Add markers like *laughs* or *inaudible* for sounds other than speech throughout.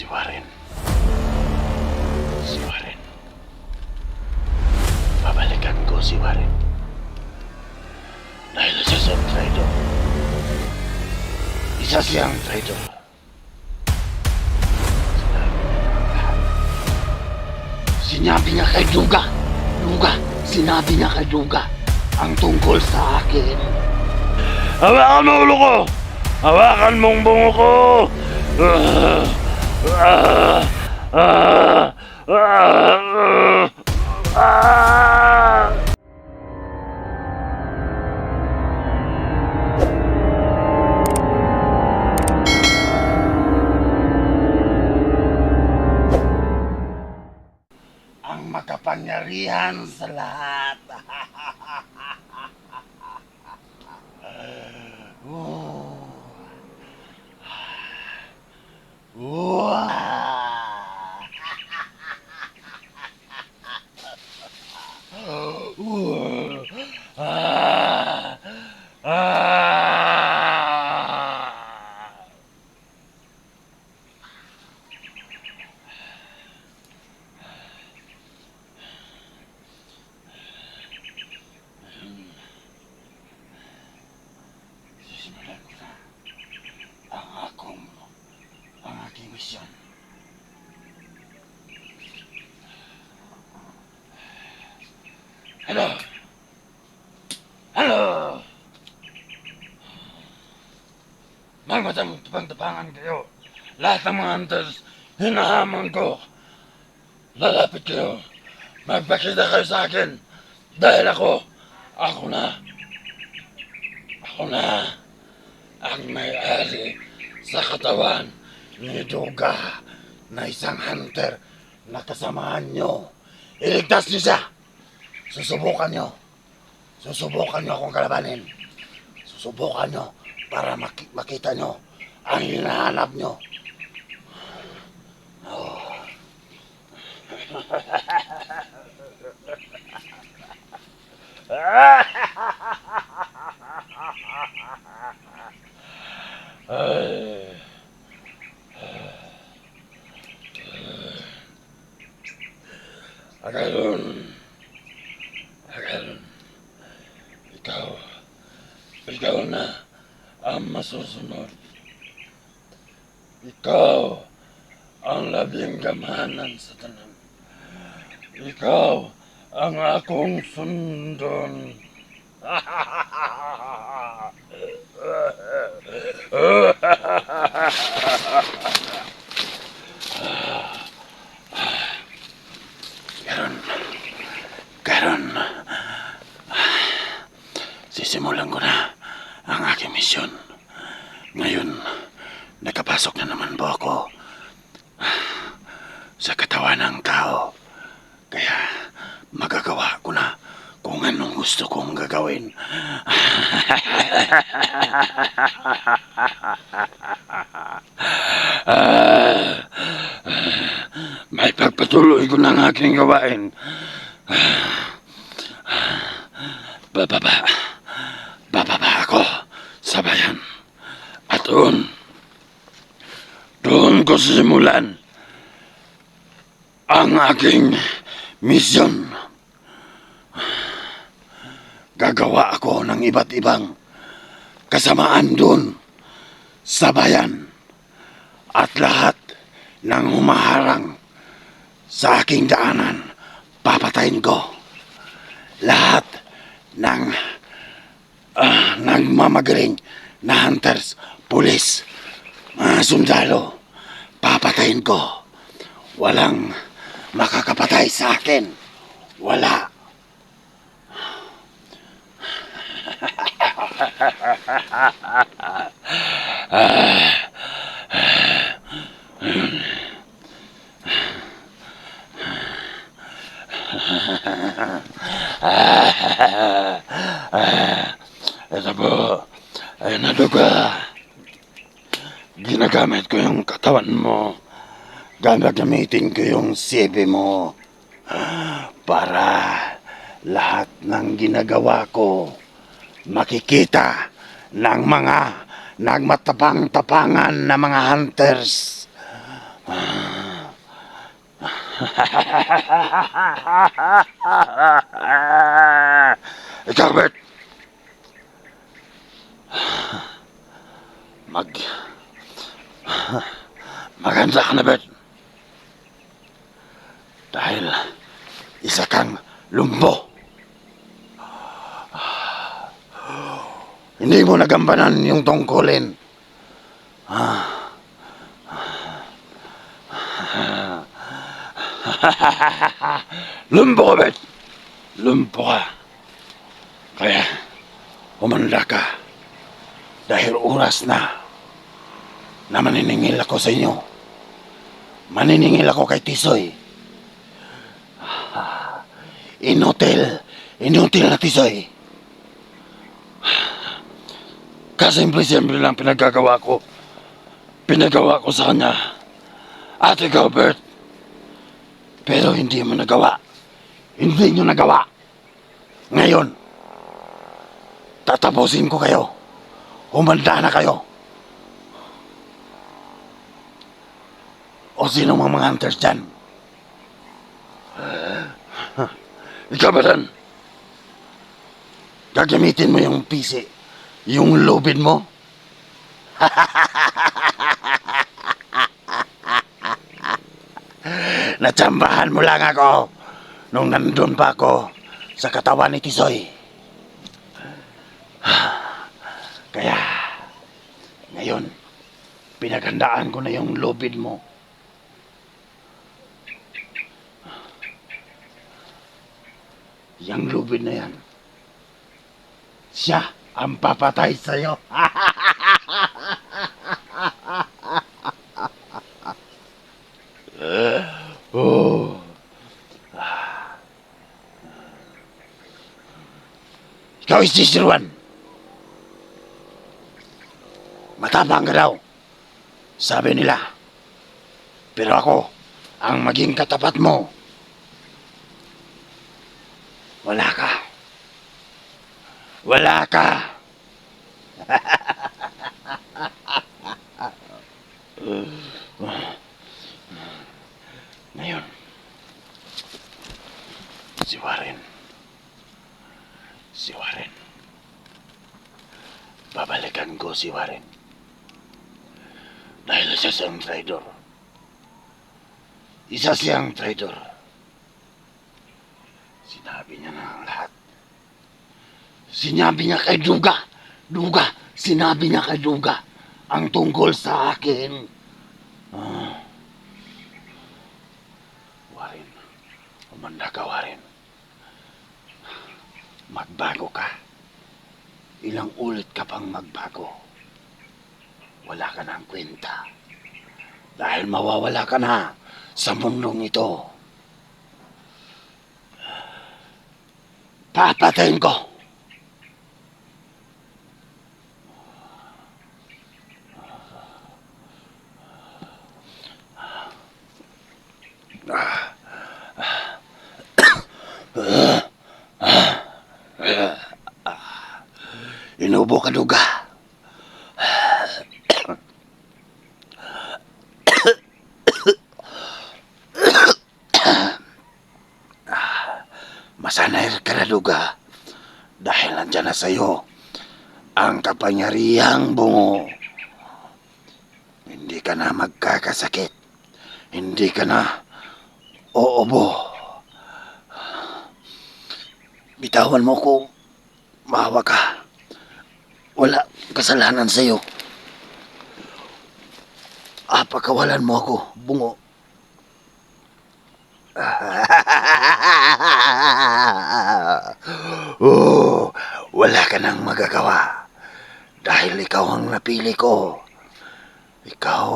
Si Warren. Si Warren. Babalikan ko si Warren. Dahil isa siyang traitor. Isa siyang traitor. Sinabi niya kay Duga. Duga, sinabi niya kay Duga ang tungkol sa akin. Hawakan mo ulo ko! Hawakan mong bungo ko! Ah! Ah! Ah! Ah! Ah! ang makapangyarihan sa lahat. *laughs* Oh. Whoa! Aking misyon. Hello? Hello? Magmatapang-tapangan kayo. Lahat ng mga hunters, hinahamon ko. Lalapit kayo. Magpakita kayo sa akin. Dahil ako, ako na. Ako na ang may-ari sa katawan ni Duga na isang hunter na kasamahan nyo. Iligtas niyo siya. Susubukan nyo. Susubukan nyo akong kalabanin. Susubukan nyo para maki- makita nyo ang hinahanap nyo. *laughs* Ay. Ikaw. Ikaw na ang masusunod. Ikaw ang labing gamanan sa tanan. Ikaw ang akong sundon. Karon. *laughs* Ah, may pagpatuloy ko ng aking gawain. Bababa. Bababa ako sa bayan. At doon, doon ko simulan ang aking misyon. Gagawa ako ng iba't ibang kasamaan doon sa bayan. At lahat ng humaharang sa aking daanan, papatayin ko. Lahat ng ah, nagmamagaling na hunters, pulis, mga sundalo, papatayin ko. Walang makakapatay sa akin. Wala. Ito po, ay naduga. Ginagamit ko yung katawan mo. Gagamitin ko yung sibi mo. Para lahat ng ginagawa ko makikita ng mga nagmatapang-tapangan na mga hunters. *laughs* Bert. Mag... *laughs* Maganda ka na, Bert. Dahil isa kang lumbo. Hindi mo nagambanan yung tungkulin. Lumpo ka, Bet. Lumpo ka. Kaya, umanda ka. Dahil oras na na maniningil ako sa inyo. Maniningil ako kay Tisoy. Inutil. Inutil na Tisoy. Kasimple-simple lang pinagagawa ko. Pinagawa ko sa kanya. At ikaw, Bert. Pero hindi mo nagawa. Hindi nyo nagawa. Ngayon, tatapusin ko kayo. Humanda na kayo. O sino mga mga hunters dyan? Ikaw ba Dan? Gagamitin mo yung PC, yung lubid mo? *laughs* Natsambahan mo lang ako nung nandun pa ako sa katawan ni Tisoy. *sighs* Kaya, ngayon, pinaghandaan ko na yung lubid mo. Yang lubid na yan. Siya ang papatay sa'yo. *laughs* oh. Ikaw is Juan. Matapang ka daw. Sabi nila. Pero ako, ang maging katapat mo. Wala ka. Wala ka. *laughs* Ngayon, si Warren. Si Warren. Babalikan ko si Warren. Dahil siya siyang traitor. Isa siyang traitor. Sinabi niya na. Sinabi niya kay Duga. Duga, sinabi niya kay Duga ang tungkol sa akin. Ah. Warren, umanda ka, Warren. Magbago ka. Ilang ulit ka pang magbago. Wala ka ng kwenta. Dahil mawawala ka na sa mundong ito. Papatayin ko. Inubo ka duga. Masanay ka na duga. Dahil nandyan na sa'yo ang kapangyarihang bungo. Hindi ka na magkakasakit. Hindi ka na oobo. Bitawan mo ko. Mahawa ka. Wala kasalanan sa'yo. Apakawalan mo ako, bungo. *laughs* oh, wala ka nang magagawa. Dahil ikaw ang napili ko. Ikaw,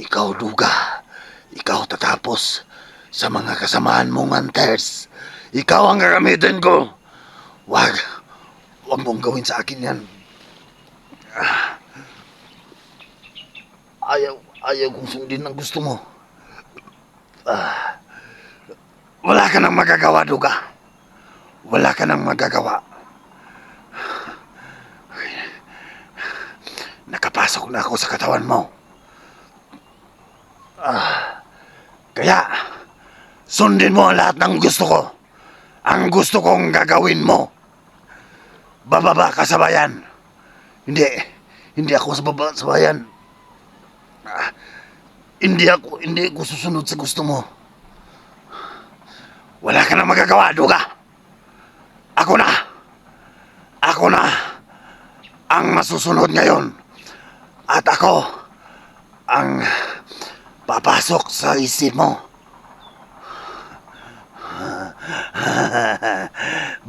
ikaw duga. Ikaw tatapos sa mga kasamaan mong hunters. Ikaw ang gagamitin ko. Wag, wag mong gawin sa akin yan. Ayaw, ayaw kong sundin ang gusto mo. Ah. Wala ka nang magagawa, Duga. Wala ka nang magagawa. Nakapasok na ako sa katawan mo. Ah. Kaya, Sundin mo lahat ng gusto ko. Ang gusto kong gagawin mo. Bababa ka sa bayan. Hindi. Hindi ako sa baba sa bayan. Ah, hindi ako, hindi ako susunod sa gusto mo. Wala ka na magagawa, Duga. Ako na. Ako na ang masusunod ngayon. At ako ang papasok sa isip mo.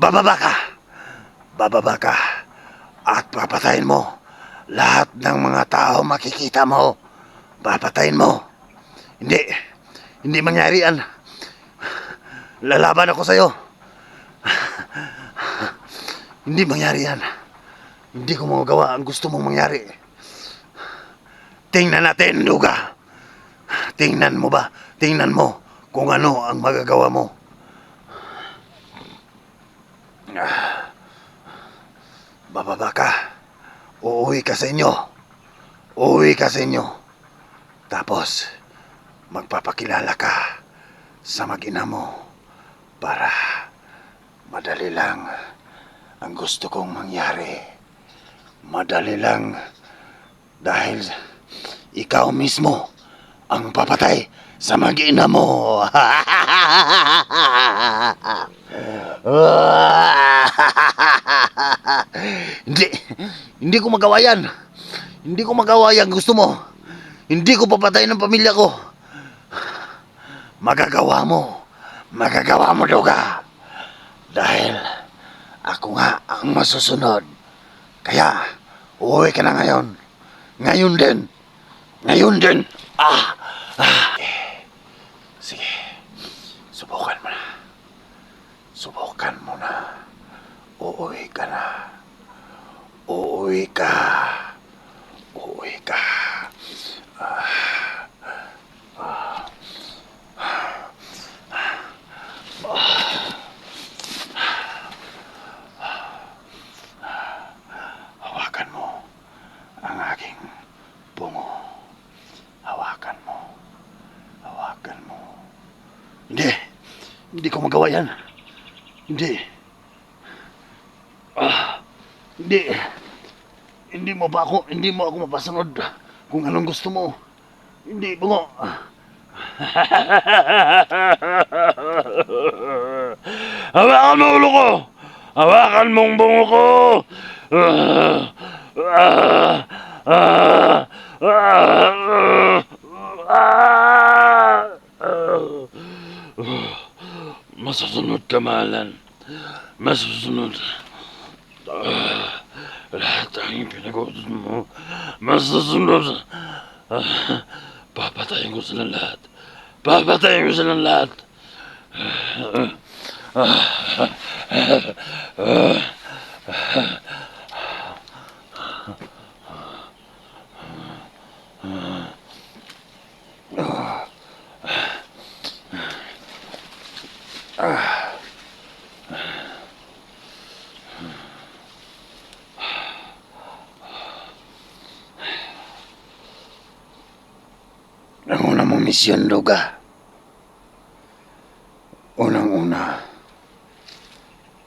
Bababa ka. Bababa ka. At papatayin mo lahat ng mga tao makikita mo. Papatayin mo. Hindi. Hindi mangyari yan. Lalaban ako sa'yo. Hindi mangyari yan. Hindi ko magagawa ang gusto mong mangyari. Tingnan natin, Luga. Tingnan mo ba? Tingnan mo kung ano ang magagawa mo. Bababa ka. Uuwi ka sa inyo. Uuwi ka sa inyo. Tapos, magpapakilala ka sa mag-ina mo para madali lang ang gusto kong mangyari. Madali lang dahil ikaw mismo ang papatay sa mag-ina mo. *laughs* hindi, hindi ko magawa yan. Hindi ko magawa yan gusto mo. Hindi ko papatayin ang pamilya ko. Magagawa mo. Magagawa mo, Duga. Dahil ako nga ang masusunod. Kaya, uuwi ka na ngayon. Ngayon din. Ngayon din. Ah! ah. Sige. Subukan mo na. Subukan mo na. Uuwi ka na. Uuwi ka. Uuwi ka. Hawakan mo ang aking bungo. Hawakan mo. Hawakan mo. Hindi. Hindi ko magawa yan. Hindi. Ah, hindi. Hindi mo ba ako, hindi mo ako mapasunod kung anong gusto mo. Hindi, bungo. *laughs* Hawakan mo ulo ko! Hawakan mong bungo ko! Masusunod ka, mahalan. Masusunod. Ah, lahat ang pinag-utos mo. Masusunod. Ah, papatayin ko silang lahat. Papatayin ko silang lahat. Misyon, Luga. Unang-una,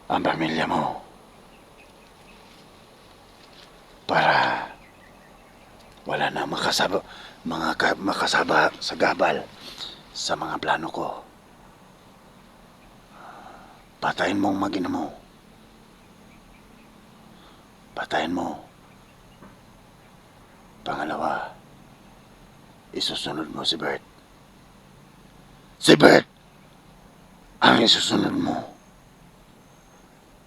ang pamilya mo. Para wala na makasaba, mga ka, makasaba sa gabal sa mga plano ko. Patayin mong magina mo. Patayin mo. Pangalawa, isusunod mo si Bert. Si Bert! Ang isusunod mo.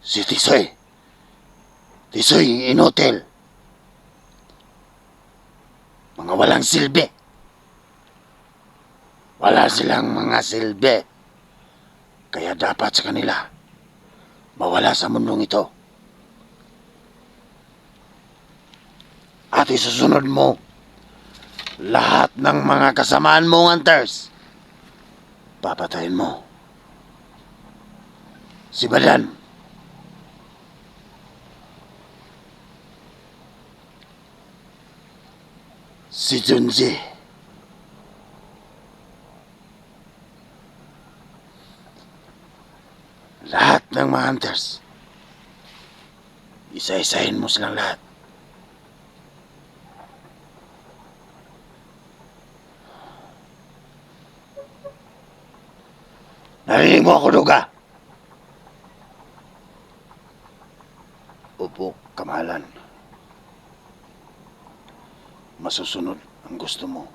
Si Tisoy. Tisoy Inotel. Mga walang silbi. Wala silang mga silbi. Kaya dapat sa kanila mawala sa mundong ito. At isusunod mo lahat ng mga kasamaan mong hunters. Papatayin mo. Si Badan. Si Junji. ng mga hunters. Isa-isahin mo silang lahat. Narinig mo ako, Duga? Opo, kamalan. Masusunod ang gusto mo.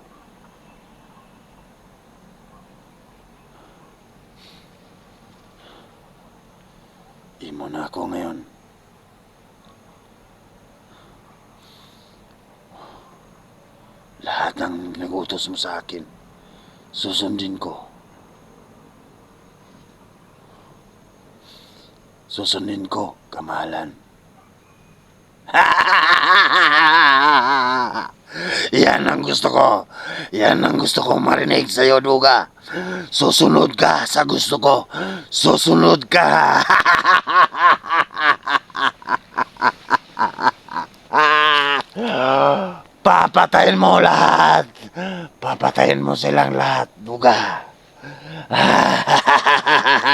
Imo na ako ngayon. Lahat ng nagutos mo sa akin, susundin ko. Susundin ko, kamalan. *laughs* Yan ang gusto ko. Yan ang gusto ko marinig sa'yo, Duga. Susunod ka sa gusto ko. Susunod ka. *laughs* Papatayin mo lahat. Papatayin mo silang lahat, Duga. *laughs*